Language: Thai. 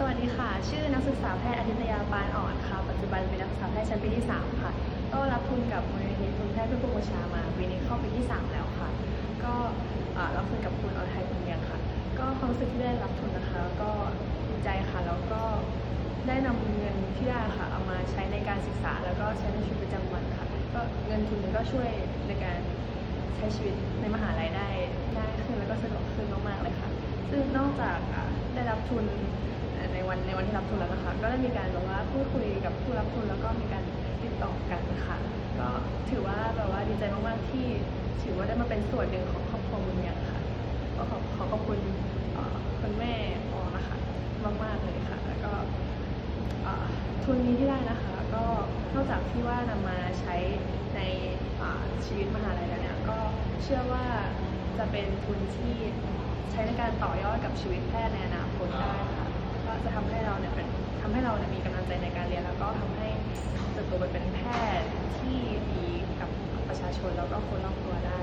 สวัสดีค่ะ ชื่อนักศึกษาแพทย์อาทิตยาปานอ่อนค่ะ ปัจจุบันเป็นนักศึกษาแพทย์ชั้นปีที่ 3 ค่ะ ก็รับทุนกับมูลนิธิทุนแพทย์เพื่อผู้ประชามาปีนี้เข้าปีที่ 3 แล้วค่ะ ก็รับทุนกับคุณอรไทยคุณเมียงค่ะ ก็ความรู้สึกที่ได้รับทุนนะคะ ก็ดีใจค่ะ แล้วก็ได้นำเงินที่ได้ค่ะ เอามาใช้ในการศึกษา แล้วก็ใช้ในชีวิตประจำวันค่ะ ก็เงินทุนนี้ก็ช่วยในการใช้ชีวิตในมหาลัยได้ง่ายขึ้นแล้วก็สะดวกขึ้นมากๆเลยค่ะ ซึ่งนอกจากได้รับทุน วันในวันที่รับทุนแล้วนะคะ ก็ได้มีการแบบว่าพูดคุยกับผู้รับทุนแล้วก็มีการติดต่อกันค่ะก็ถือว่าแบบว่าดีใจมากๆที่ถือว่าได้มาเป็นส่วนหนึ่งของครอบครัวบุญยังค่ะก็ขอขอขอบคุณคุณแม่ออนะคะมากๆเลยค่ะ แล้วก็ทุนนี้ที่ได้นะคะ ก็นอกจากที่ว่านำมาใช้ในชีวิตมหาลัยแล้วเนี่ยก็เชื่อว่าจะเป็นทุนที่ใช้ในการต่อยอดกับชีวิตแพท ใจในการเรียน แล้วก็ทำให้เติบโตไปเป็นแพทย์ที่ดีกับประชาชนแล้วก็คนรอบตัวได้